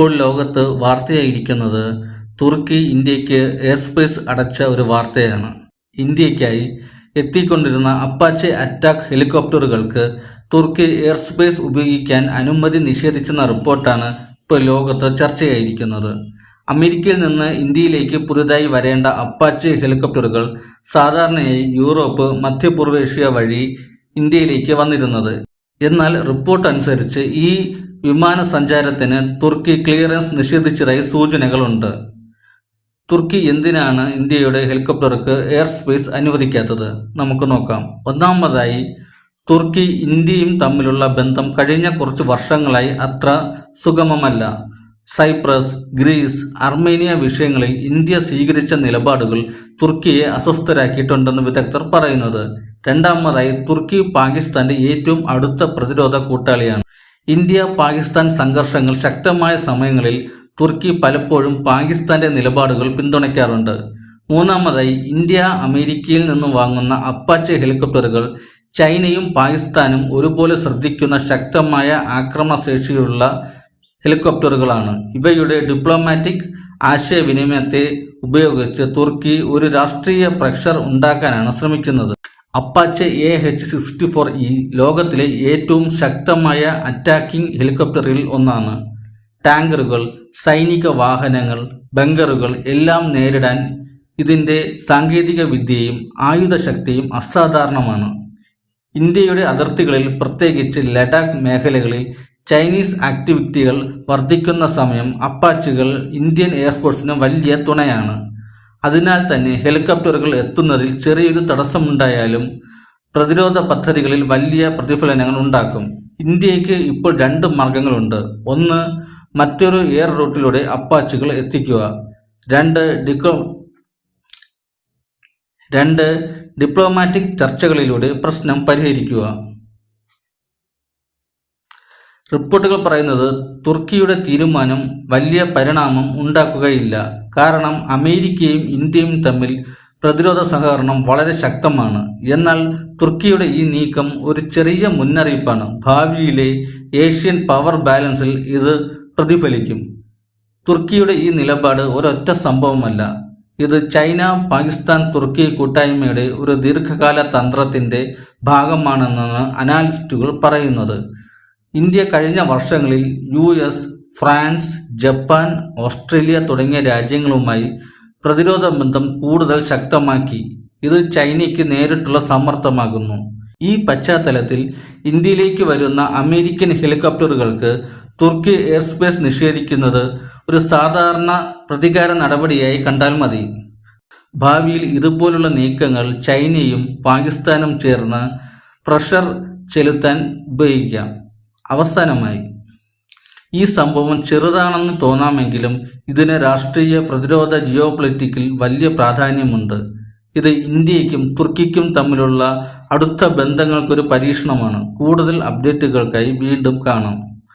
ഇപ്പോൾ ലോകത്ത് വാർത്തയായിരിക്കുന്നത് തുർക്കി ഇന്ത്യയ്ക്ക് എയർ സ്പേസ് അടച്ച ഒരു വാർത്തയാണ്. ഇന്ത്യയ്ക്കായി എത്തിക്കൊണ്ടിരുന്ന അപ്പാച്ചെ അറ്റാക്ക് ഹെലികോപ്റ്ററുകൾക്ക് തുർക്കി എയർ സ്പേസ് ഉപയോഗിക്കാൻ അനുമതി നിഷേധിച്ചെന്ന റിപ്പോർട്ടാണ് ഇപ്പോൾ ലോകത്ത് ചർച്ചയായിരിക്കുന്നത്. അമേരിക്കയിൽ നിന്ന് ഇന്ത്യയിലേക്ക് പുതുതായി വരേണ്ട അപ്പാച്ചെ ഹെലികോപ്റ്ററുകൾ സാധാരണയായി യൂറോപ്പ് മധ്യപൂർവേഷ്യ വഴി ഇന്ത്യയിലേക്ക് വന്നിരുന്നത്. എന്നാൽ റിപ്പോർട്ട് അനുസരിച്ച് ഈ വിമാന സഞ്ചാരത്തിന് തുർക്കി ക്ലിയറൻസ് നിഷേധിച്ചതായി സൂചനകളുണ്ട്. തുർക്കി എന്തിനാണ് ഇന്ത്യയുടെ ഹെലികോപ്റ്റർക്ക് എയർ സ്പേസ് അനുവദിക്കാത്തത്? നമുക്ക് നോക്കാം. ഒന്നാമതായി തുർക്കി ഇന്ത്യയും തമ്മിലുള്ള ബന്ധം കഴിഞ്ഞ കുറച്ച് വർഷങ്ങളായി അത്ര സുഗമമല്ല. സൈപ്രസ് ഗ്രീസ് അർമേനിയ വിഷയങ്ങളിൽ ഇന്ത്യ സ്വീകരിച്ച നിലപാടുകൾ തുർക്കിയെ അസ്വസ്ഥരാക്കിയിട്ടുണ്ടെന്ന് വിദഗ്ധർ പറയുന്നത്. രണ്ടാമതായി തുർക്കി പാകിസ്ഥാന്റെ ഏറ്റവും അടുത്ത പ്രതിരോധ കൂട്ടാളിയാണ്. ഇന്ത്യ പാകിസ്ഥാൻ സംഘർഷങ്ങൾ ശക്തമായ സമയങ്ങളിൽ തുർക്കി പലപ്പോഴും പാകിസ്ഥാന്റെ നിലപാടുകൾ പിന്തുണയ്ക്കാറുണ്ട്. മൂന്നാമതായി ഇന്ത്യ അമേരിക്കയിൽ നിന്ന് വാങ്ങുന്ന അപ്പാച്ചെ ഹെലികോപ്റ്ററുകൾ ചൈനയും പാകിസ്ഥാനും ഒരുപോലെ ശ്രദ്ധിക്കുന്ന ശക്തമായ ആക്രമണശേഷിയുള്ള ഹെലികോപ്റ്ററുകളാണ്. ഇവയുടെ ഡിപ്ലോമാറ്റിക് ആശയവിനിമയത്തെ ഉപയോഗിച്ച് തുർക്കി ഒരു രാഷ്ട്രീയ പ്രഷർ ഉണ്ടാക്കാനാണ് ശ്രമിക്കുന്നത്. Apache A H sixty four E ലോകത്തിലെ ഏറ്റവും ശക്തമായ അറ്റാക്കിംഗ് ഹെലികോപ്റ്ററിൽ ഒന്നാണ്. ടാങ്കറുകൾ സൈനിക വാഹനങ്ങൾ ബങ്കറുകൾ എല്ലാം നേരിടാൻ ഇതിന്റെ സാങ്കേതിക വിദ്യയും ആയുധശക്തിയും അസാധാരണമാണ്. ഇന്ത്യയുടെ അതിർത്തികളിൽ പ്രത്യേകിച്ച് ലഡാക്ക് മേഖലകളിൽ ചൈനീസ് ആക്ടിവിറ്റികൾ വർദ്ധിക്കുന്ന സമയം അപ്പാച്ചുകൾ ഇന്ത്യൻ എയർഫോഴ്സിന് വലിയ തുണയാണ്. അതിനാൽ തന്നെ ഹെലികോപ്റ്ററുകൾ എത്തുന്നതിൽ ചെറിയൊരു തടസ്സമുണ്ടായാലും പ്രതിരോധ പദ്ധതികളിൽ വലിയ പ്രതിഫലനങ്ങൾ ഉണ്ടാക്കും. ഇന്ത്യയ്ക്ക് ഇപ്പോൾ രണ്ട് മാർഗങ്ങളുണ്ട്. ഒന്ന് മറ്റൊരു എയർ റൂട്ടിലൂടെ അപ്പാച്ചുകൾ എത്തിക്കുക. രണ്ട് ഡിക്കോ രണ്ട് ഡിപ്ലോമാറ്റിക് ചർച്ചകളിലൂടെ പ്രശ്നം പരിഹരിക്കുക. റിപ്പോർട്ടുകൾ പറയുന്നത് തുർക്കിയുടെ തീരുമാനം വലിയ പരിണാമം ഉണ്ടാക്കുകയില്ല. കാരണം അമേരിക്കയും ഇന്ത്യയും തമ്മിൽ പ്രതിരോധ സഹകരണം വളരെ ശക്തമാണ്. എന്നാൽ തുർക്കിയുടെ ഈ നീക്കം ഒരു ചെറിയ മുന്നറിയിപ്പാണ്. ഭാവിയിലെ ഏഷ്യൻ പവർ ബാലൻസിൽ ഇത് പ്രതിഫലിക്കും. തുർക്കിയുടെ ഈ നിലപാട് ഒരൊറ്റ സംഭവമല്ല. ഇത് ചൈന പാകിസ്ഥാൻ തുർക്കി കൂട്ടായ്മയുടെ ഒരു ദീർഘകാല തന്ത്രത്തിന്റെ ഭാഗമാണെന്നാണ് അനാലിസ്റ്റുകൾ പറയുന്നത്. ഇന്ത്യ കഴിഞ്ഞ വർഷങ്ങളിൽ U S France Japan Australia തുടങ്ങിയ രാജ്യങ്ങളുമായി പ്രതിരോധ ബന്ധം കൂടുതൽ ശക്തമാക്കി. ഇത് ചൈനയ്ക്ക് നേരിട്ടുള്ള സമ്മർദ്ദമാകുന്നു. ഈ പശ്ചാത്തലത്തിൽ ഇന്ത്യയിലേക്ക് വരുന്ന അമേരിക്കൻ ഹെലികോപ്റ്ററുകൾക്ക് തുർക്കി എയർ സ്പേസ് നിഷേധിക്കുന്നത് ഒരു സാധാരണ പ്രതികാര നടപടിയായി കണ്ടാൽ മതി. ഭാവിയിൽ ഇതുപോലുള്ള നീക്കങ്ങൾ ചൈനയും പാകിസ്ഥാനും ചേർന്ന് പ്രഷർ ചെലുത്താൻ ഉപയോഗിക്കാം. അവസാനമായി. ഈ സംഭവം ചെറുതാണെന്ന് തോന്നാമെങ്കിലും ഇതിന് രാഷ്ട്രീയ പ്രതിരോധ ജിയോ പൊളിറ്റിക്കിൽ വലിയ പ്രാധാന്യമുണ്ട്. ഇത് ഇന്ത്യയ്ക്കും തുർക്കിക്കും തമ്മിലുള്ള അടുത്ത ബന്ധങ്ങൾക്കൊരു പരീക്ഷണമാണ്. കൂടുതൽ അപ്ഡേറ്റുകൾക്കായി വീണ്ടും കാണാം.